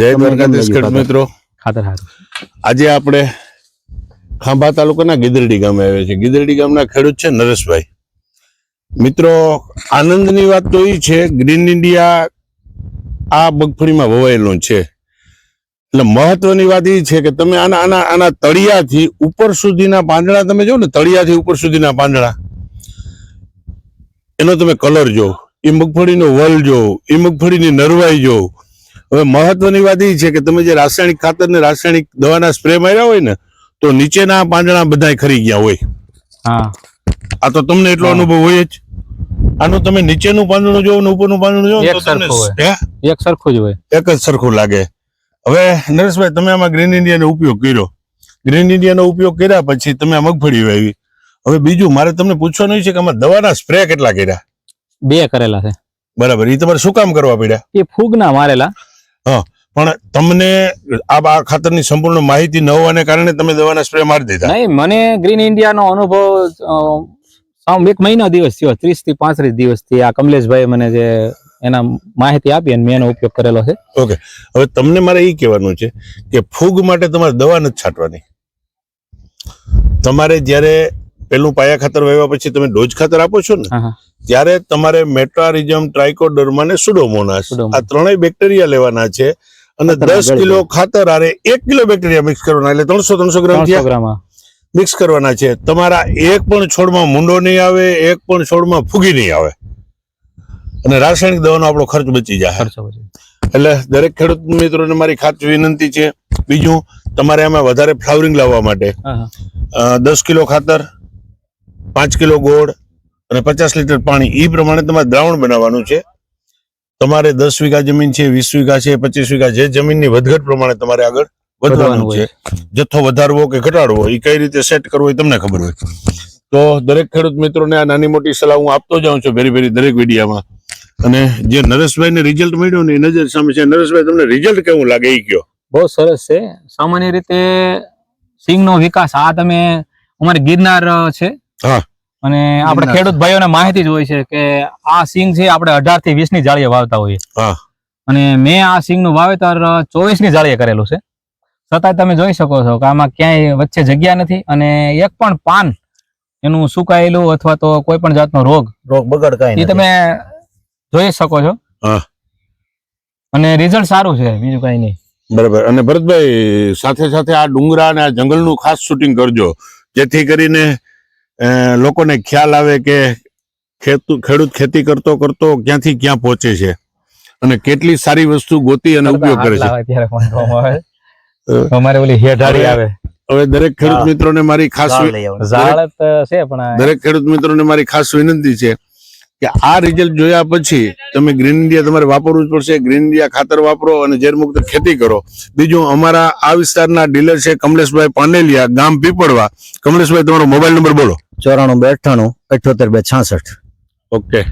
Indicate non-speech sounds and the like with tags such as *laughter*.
જય દ્વારકાધીશ ખેડૂત મિત્રો. ખાતર આજે આપણે ખાંભા તાલુકાના ગીદરડી ગામે આવ્યા છે ગીદરડી ગામના ખેડૂત છે નરેશભાઈ. મિત્રો આનંદની વાત તો એ છે ગ્રીન ઇન્ડિયા આ મગફળીમાં વવાયેલું છે. એટલે મહત્વની વાત એ છે કે તમે આના આના આના તળિયાથી ઉપર સુધીના પાંદડા તમે જો ને તળિયાથી ઉપર સુધીના પાંદડા. એનો તમે કલર જો એ મગફળીનો વલ જો એ મગફળીની નરવાઈ જો હવે મહત્વની વાત એ છે કે તમે જે રાસાયણિક ખાતર ને રાસાયણિક દવાના સ્પ્રે માર્યા હોય ને તો નીચેના પાંદડા બધા ખરી ગયા હોય. હા. આ તો તમને એટલો અનુભવ હોય જ. આનું તમે નીચેનું પાંદડું જોવો ને ઉપરનું પાંદડું જોવો એક સરખું હોય. એક સરખું જ હોય. એક જ સરખું લાગે. હવે નરેશભાઈ તમે આમાં ગ્રીન ઇન્ડિયાનો ઉપયોગ કર્યો. ગ્રીન ઇન્ડિયાનો ઉપયોગ કર્યા પછી તમે આ મગફળી વાવી. હવે બીજું મારે તમને પૂછવાનું છે કે આમાં દવાના સ્પ્રે કેટલા કર્યા? બે કરેલા છે. બરાબર. એ તમારે શું કામ કરવા પડ્યા? એ ફૂગના મારેલા. પણ તમને આ ખાતરની સંપૂર્ણ માહિતી ન હોવાને કારણે તમે દવાના સ્પ્રે મારી દીધા. નહીં મને ગ્રીન ઇન્ડિયાનો અનુભવ એક મહિના દિવસ થયો ત્રીસથી પાંત્રીસ દિવસથી આ કમલેશભાઈ મને જે એના માહિતી આપી અને મેં એનો ઉપયોગ કરેલો છે. ઓકે હવે તમને મારે એ કહેવાનું છે કે ફૂગ માટે તમારે દવા નથી છાંટવાની. તમારે જ્યારે પેલું પાયા ખાતર વાવ્યા પછી તમે ડોઝ ખાતર આપો છો ને હા, હા. ત્યારે તમારે મેટ્રારિઝમ ટ્રાઇકોડર્મા અને સુડોમોનાસ. આ ત્રણેય બેક્ટેરિયા લેવાના છે અને દસ કિલો ખાતર આરે એક કિલો બેક્ટેરિયા મિક્સ કરવાના એટલે ત્રણસો ત્રણસો ગ્રામ મિક્સ કરવાના છે. તમારા એક પણ છોડમાં મુંડો નહીં આવે એક પણ છોડમાં ફૂગી નહીં આવે. અને રાસાયણિક દવાનો આપણો ખર્ચ બચી જાય. એટલે દરેક ખેડૂત મિત્રોને મારી ખાસ વિનંતી છે. બીજું તમારે આમાં વધારે ફ્લાવરિંગ લાવવા માટે. દસ કિલો ખાતર પાંચ કિલો ગોળ અને પચાસ લીટર પાણી એ પ્રમાણે તમારે દ્રાવણ બનાવવાનું છે. તમારે દસ વીઘા જમીન છે વીસ વીઘા છે પચીસ વીઘા જે જમીનની વધઘટ પ્રમાણે તમારે આગળ વધવાનું છે. જથ્થો વધારવો કે ઘટાડવો એ કઈ રીતે સેટ કરવો એ તમને ખબર હોય. તો દરેક ખેડૂત મિત્રોને આ નાની મોટી સલાહ હું આપતો જાઉં છું ભેરી ભેરી દરેક વિડીયામાં. અને જે નરેશભાઈને રિઝલ્ટ મળ્યું ને નજર સામે છે. નરેશભાઈ તમને રિઝલ્ટ કેવું લાગે એ કયો? બહુ સરસ છે. સામાન્ય રીતે સિંગનો વિકાસ આ તમે અમારે ગિરનાર છે. હા. અને આપણે. ખેડૂત ભાઈઓને માહિતી જ હોય છે કે આ સિંગ છે આપણે અઢારથી વીસની જાળીએ વાવતા હોઈએ. અને મેં આ સિંગનું વાવેતર ચોવીસની જાળીએ કરેલું છે. છતાંય તમે જોઈ શકો છો કે આમાં ક્યાંય વચ્ચે જગ્યા નથી અને એક પણ પાન એનું સુકાયેલું અથવા તો કોઈ પણ જાતનો રોગ રોગ બગડ કઈ તમે જોઈ શકો છો. અને રિઝલ્ટ સારું છે બીજું કઈ નહીં. બરાબર. અને ભરતભાઈ સાથે સાથે આ ડુંગરા અને આ જંગલનું ખાસ શૂટિંગ કરજો. જેથી કરીને લોકોને ખ્યાલ આવે કે ખેતુ ખેડૂત ખેતી કરતો કરતો ક્યાંથી ક્યાં પહોંચે છે અને કેટલી સારી વસ્તુ ગોતી અને ઉપયોગ કરે છે. *laughs* અમારે ઓલી હેઠાડી આવે. હવે દરેક ખેડૂત. મિત્રોને મારી ખાસ છે પણ દરેક ખેડૂત મિત્રોને મારી ખાસ વિનંતી છે કે આ રિઝલ્ટ જોયા પછી તમે ગ્રીન ઇન્ડિયા તમારે વાપરવું જ પડશે. ગ્રીન ઇન્ડિયા ખાતર વાપરો અને ઝેરમુક્ત ખેતી કરો. બીજું અમારા આ વિસ્તારના ડીલર છે કમલેશભાઈ પાનેલિયા ગામ પીપળવા. કમલેશભાઈ તમારો મોબાઈલ નંબર બોલો. ચોરાણું બે અઠ્ઠાણું અઠ્યોતેર બે છાસઠ. ઓકે.